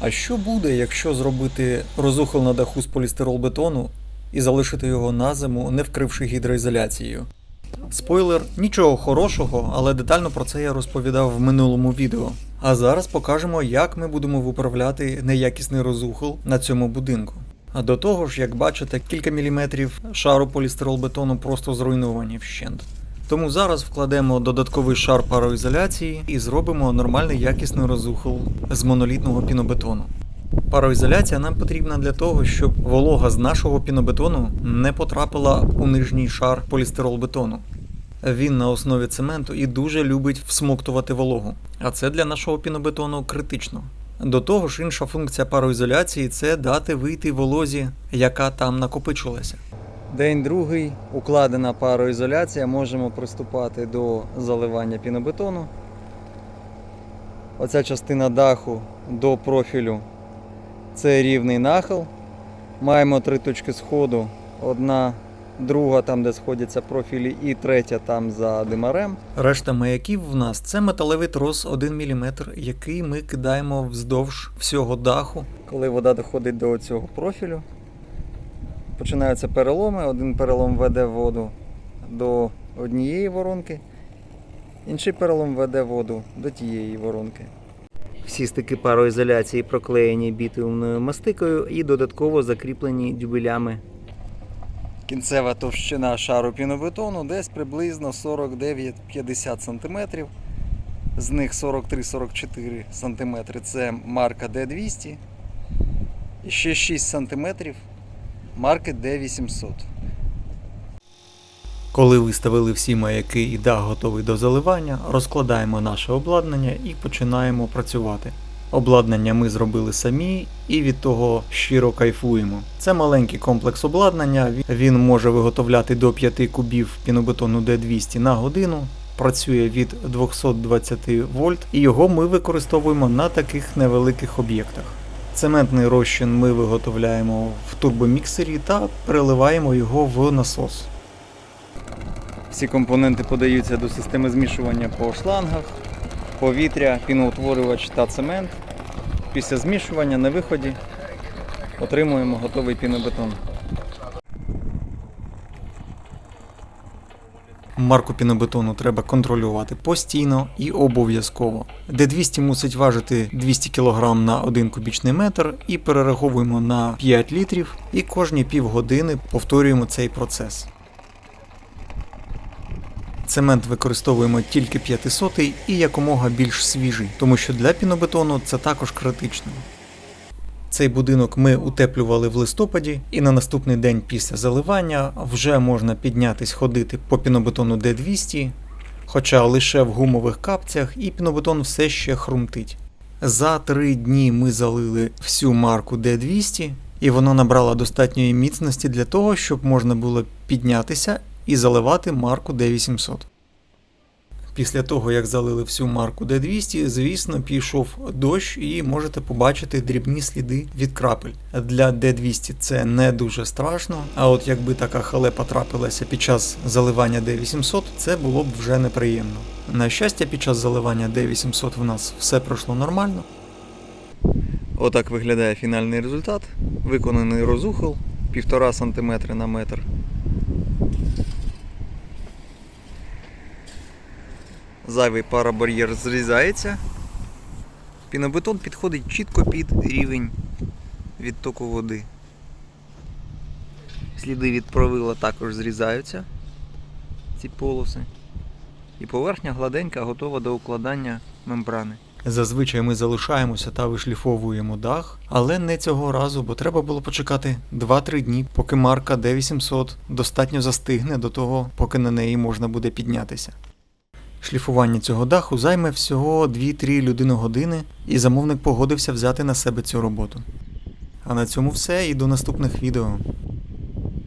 А що буде, якщо зробити розухол на даху з полістиролбетону і залишити його на зиму, не вкривши гідроізоляцією? Спойлер, нічого хорошого, але детально про це я розповідав в минулому відео. А зараз покажемо, як ми будемо виправляти неякісний розухол на цьому будинку. А до того ж, як бачите, кілька міліметрів шару полістиролбетону просто зруйновані вщент. Тому зараз вкладемо додатковий шар пароізоляції і зробимо нормальний якісний розухол з монолітного пінобетону. Пароізоляція нам потрібна для того, щоб волога з нашого пінобетону не потрапила у нижній шар полістиролбетону. Він на основі цементу і дуже любить всмоктувати вологу, а це для нашого пінобетону критично. До того ж, інша функція пароізоляції це дати вийти волозі, яка там накопичилася. День другий, укладена пароізоляція, можемо приступати до заливання пінобетону. Оця частина даху до профілю це рівний нахил. Маємо три точки сходу. Одна, друга там, де сходяться профілі, і третя там за димарем. Решта маяків в нас це металевий трос 1 мм, який ми кидаємо вздовж всього даху. Коли вода доходить до цього профілю, починаються переломи. Один перелом веде воду до однієї воронки, інший перелом веде воду до тієї воронки. Всі стики пароізоляції проклеєні бітумною мастикою і додатково закріплені дюбелями. Кінцева товщина шару пінобетону десь приблизно 49-50 см. З них 43-44 см це марка D200. І ще 6 см марки D800. Коли виставили всі маяки і дах готовий до заливання, розкладаємо наше обладнання і починаємо працювати. Обладнання ми зробили самі і від того щиро кайфуємо. Це маленький комплекс обладнання, він може виготовляти до 5 кубів пінобетону D200 на годину. Працює від 220 вольт, і його ми використовуємо на таких невеликих об'єктах. Цементний розчин ми виготовляємо в турбоміксері та переливаємо його в насос. Всі компоненти подаються до системи змішування по шлангах, повітря, піноутворювач та цемент. Після змішування на виході отримуємо готовий пінобетон. Марку пінобетону треба контролювати постійно і обов'язково. Д200 мусить важити 200 кг на 1 кубічний метр і перераховуємо на 5 літрів і кожні півгодини повторюємо цей процес. Цемент використовуємо тільки 500 і якомога більш свіжий, тому що для пінобетону це також критично. Цей будинок ми утеплювали в листопаді, і на наступний день після заливання вже можна піднятись ходити по пінобетону D200, хоча лише в гумових капцях і пінобетон все ще хрумтить. За три дні ми залили всю марку D200, і вона набрала достатньої міцності для того, щоб можна було піднятися і заливати марку D800. Після того, як залили всю марку D200, звісно, пішов дощ і можете побачити дрібні сліди від крапель. Для D200 це не дуже страшно, а от якби така халепа трапилася під час заливання D800, це було б вже неприємно. На щастя, під час заливання D800 в нас все пройшло нормально. Отак виглядає фінальний результат. Виконаний розухол 1,5 см на метр. Зайвий парабар'єр зрізається. Пінобетон підходить чітко під рівень відтоку води. Сліди від провила також зрізаються, ці полоси. І поверхня гладенька, готова до укладання мембрани. Зазвичай ми залишаємося та вишліфовуємо дах, але не цього разу, бо треба було почекати 2-3 дні, поки марка D800 достатньо застигне до того, поки на неї можна буде піднятися. Шліфування цього даху займе всього 2-3 людини години, і замовник погодився взяти на себе цю роботу. А на цьому все і до наступних відео.